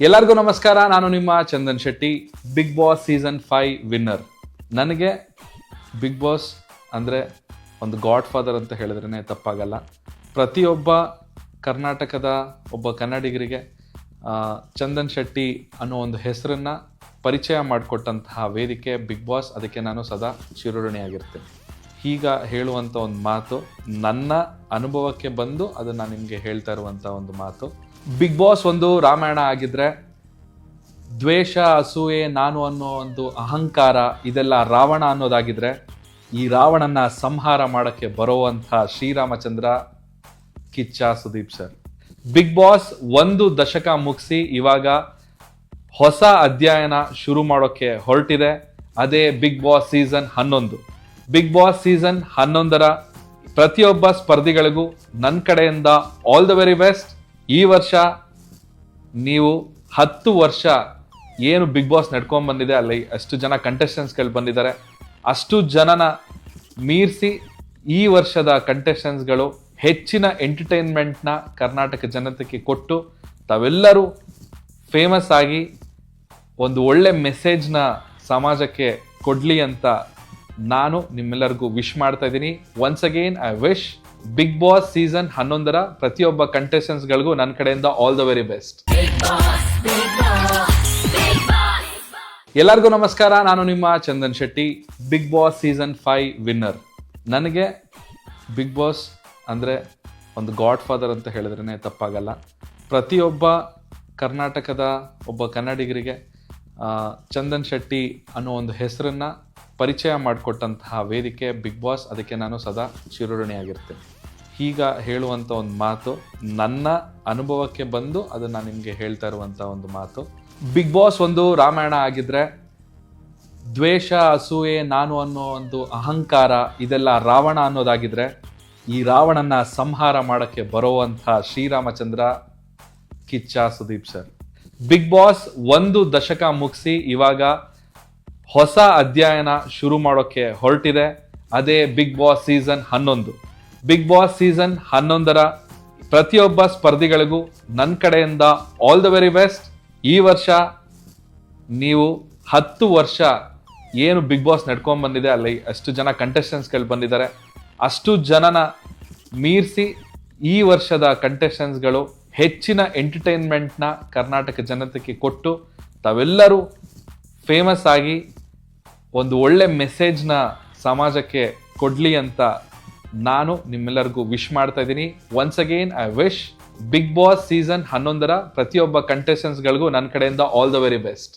ಎಲ್ಲರಿಗೂ ನಮಸ್ಕಾರ. ನಾನು ನಿಮ್ಮ Chandan Shetty. Big Boss season five winner ನನಗೆ ಬಿಗ್ ಬಾಸ್ ಅಂದರೆ ಒಂದು ಗಾಡ್ ಫಾದರ್ ಅಂತ ಹೇಳಿದ್ರೇ ತಪ್ಪಾಗಲ್ಲ. ಪ್ರತಿಯೊಬ್ಬ ಕರ್ನಾಟಕದ ಒಬ್ಬ ಕನ್ನಡಿಗರಿಗೆ ಚಂದನ್ ಶೆಟ್ಟಿ ಅನ್ನೋ ಒಂದು ಹೆಸರನ್ನು ಪರಿಚಯ ಮಾಡಿಕೊಟ್ಟಂತಹ ವೇದಿಕೆ ಬಿಗ್ ಬಾಸ್ ಅದಕ್ಕೆ ನಾನು ಸದಾ ಚಿರಋಣಿಯಾಗಿರ್ತೇನೆ ಈಗ ಹೇಳುವಂಥ ಒಂದು ಮಾತು, ನನ್ನ ಅನುಭವಕ್ಕೆ ಬಂದು ಅದನ್ನು ನಿಮಗೆ ಹೇಳ್ತಾ ಇರುವಂಥ ಒಂದು ಮಾತು. ಬಿಗ್ ಬಾಸ್ ಒಂದು ರಾಮಾಯಣ ಆಗಿದ್ರೆ ದ್ವೇಷ, ಅಸೂಯೆ, ನಾನು ಅನ್ನೋ ಒಂದು ಅಹಂಕಾರ, ಇದೆಲ್ಲ ರಾವಣ ಅನ್ನೋದಾಗಿದ್ರೆ ಈ ರಾವಣನ ಸಂಹಾರ ಮಾಡೋಕ್ಕೆ ಬರುವಂಥ Shriramachandra, Kichcha, Sudeep sir Big Boss ಒಂದು ದಶಕ ಮುಗಿಸಿ ಇವಾಗ ಹೊಸ ಅಧ್ಯಯನ ಶುರು ಮಾಡೋಕ್ಕೆ ಹೊರಟಿದೆ. ಅದೇ ಬಿಗ್ ಬಾಸ್ ಸೀಸನ್ ಹನ್ನೊಂದು. ಬಿಗ್ ಬಾಸ್ ಸೀಸನ್ ಹನ್ನೊಂದರ ಪ್ರತಿಯೊಬ್ಬ ಸ್ಪರ್ಧಿಗಳಿಗೂ ನನ್ನ ಕಡೆಯಿಂದ ಆಲ್ ದ ವೆರಿ ಬೆಸ್ಟ್ ಈ ವರ್ಷ ನೀವು ಹತ್ತು ವರ್ಷ ಏನು ಬಿಗ್ ಬಾಸ್ ನಡ್ಕೊಂಡ್ ಬಂದಿದೆ, ಅಲ್ಲಿ ಅಷ್ಟು ಜನ ಕಂಟೆಸ್ಟೆಂಟ್ಸ್ಗಳು ಬಂದಿದ್ದಾರೆ. ಅಷ್ಟು ಜನನ ಮೀರಿಸಿ ಈ ವರ್ಷದ ಕಂಟೆಸ್ಟೆಂಟ್ಸ್ಗಳು ಹೆಚ್ಚಿನ ಎಂಟರ್ಟೈನ್ಮೆಂಟ್ನ ಕರ್ನಾಟಕ ಜನತೆಗೆ ಕೊಟ್ಟು ತಾವೆಲ್ಲರೂ ಫೇಮಸ್ ಆಗಿ ಒಂದು ಒಳ್ಳೆ ಮೆಸೇಜ್ನ ಸಮಾಜಕ್ಕೆ ಕೊಡಲಿ ಅಂತ ನಾನು ನಿಮ್ಮೆಲ್ಲರಿಗೂ ವಿಶ್ ಮಾಡ್ತಾ ಇದ್ದೀನಿ. Once again I wish Big Boss season ಹನ್ನೊಂದರ ಪ್ರತಿಯೊಬ್ಬ ಕಂಟೆಸ್ಟೆಂಟ್ಸ್ಗಳಿಗೂ ನನ್ನ ಕಡೆಯಿಂದ ಆಲ್ ದ ವೆರಿ ಬೆಸ್ಟ್ ಎಲ್ಲರಿಗೂ ನಮಸ್ಕಾರ. ನಾನು ನಿಮ್ಮ Chandan Shetty. Big Boss season five winner ನನಗೆ ಬಿಗ್ ಬಾಸ್ ಅಂದರೆ ಒಂದು ಗಾಡ್ ಫಾದರ್ ಅಂತ ಹೇಳಿದ್ರೇ ತಪ್ಪಾಗಲ್ಲ. ಪ್ರತಿಯೊಬ್ಬ ಕರ್ನಾಟಕದ ಒಬ್ಬ ಕನ್ನಡಿಗರಿಗೆ ಚಂದನ್ ಶೆಟ್ಟಿ ಅನ್ನೋ ಒಂದು ಹೆಸರನ್ನ ಪರಿಚಯ ಮಾಡಿಕೊಟ್ಟಂತಹ ವೇದಿಕೆ ಬಿಗ್ ಬಾಸ್ ಅದಕ್ಕೆ ನಾನು ಸದಾ ಚಿರಋಣಿಯಾಗಿರ್ತೇನೆ ಈಗ ಹೇಳುವಂಥ ಒಂದು ಮಾತು, ನನ್ನ ಅನುಭವಕ್ಕೆ ಬಂದು ಅದನ್ನು ನಿಮಗೆ ಹೇಳ್ತಾ ಇರುವಂಥ ಒಂದು ಮಾತು. ಬಿಗ್ ಬಾಸ್ ಒಂದು ರಾಮಾಯಣ ಆಗಿದ್ರೆ ದ್ವೇಷ, ಅಸೂಯೆ, ನಾನು ಅನ್ನೋ ಒಂದು ಅಹಂಕಾರ, ಇದೆಲ್ಲ ರಾವಣ ಅನ್ನೋದಾಗಿದ್ರೆ ಈ ರಾವಣನ ಸಂಹಾರ ಮಾಡೋಕ್ಕೆ ಬರುವಂಥ Shriramachandra Kichcha Sudeep sir. Big Boss ಒಂದು ದಶಕ ಮುಗಿಸಿ ಇವಾಗ ಹೊಸ ಅಧ್ಯಯನ ಶುರು ಮಾಡೋಕ್ಕೆ ಹೊರಟಿದೆ. ಅದೇ ಬಿಗ್ ಬಾಸ್ ಸೀಸನ್ ಹನ್ನೊಂದು. ಬಿಗ್ ಬಾಸ್ ಸೀಸನ್ ಹನ್ನೊಂದರ ಪ್ರತಿಯೊಬ್ಬ ಸ್ಪರ್ಧಿಗಳಿಗೂ ನನ್ನ ಕಡೆಯಿಂದ ಆಲ್ ದ ವೆರಿ ಬೆಸ್ಟ್ ಈ ವರ್ಷ ನೀವು ಹತ್ತು ವರ್ಷ ಏನು ಬಿಗ್ ಬಾಸ್ ನಡ್ಕೊಂಡು ಬಂದಿದೆ, ಅಲ್ಲಿ ಅಷ್ಟು ಜನ ಕಂಟೆಸ್ಟೆಂಟ್ಸ್ಗಳು ಬಂದಿದ್ದಾರೆ. ಅಷ್ಟು ಜನನ ಮೀರಿಸಿ ಈ ವರ್ಷದ ಕಂಟೆಸ್ಟೆಂಟ್ಸ್ಗಳು ಹೆಚ್ಚಿನ ಎಂಟರ್ಟೈನ್ಮೆಂಟ್ನ ಕರ್ನಾಟಕ ಜನತೆಗೆ ಕೊಟ್ಟು ತಾವೆಲ್ಲರೂ ಫೇಮಸ್ ಆಗಿ ಒಂದು ಒಳ್ಳೆ ಮೆಸೇಜ್ನ ಸಮಾಜಕ್ಕೆ ಕೊಡಲಿ ಅಂತ ನಾನು ನಿಮ್ಮೆಲ್ಲರಿಗೂ ವಿಶ್ ಮಾಡ್ತಾ ಇದ್ದೀನಿ. Once again I wish Big Boss season ಹನ್ನೊಂದರ ಪ್ರತಿಯೊಬ್ಬ ಕಂಟೆಸ್ಟೆಂಟ್ಸ್ಗಳಿಗೂ ನನ್ನ ಕಡೆಯಿಂದ ಆಲ್ ದ ವೆರಿ ಬೆಸ್ಟ್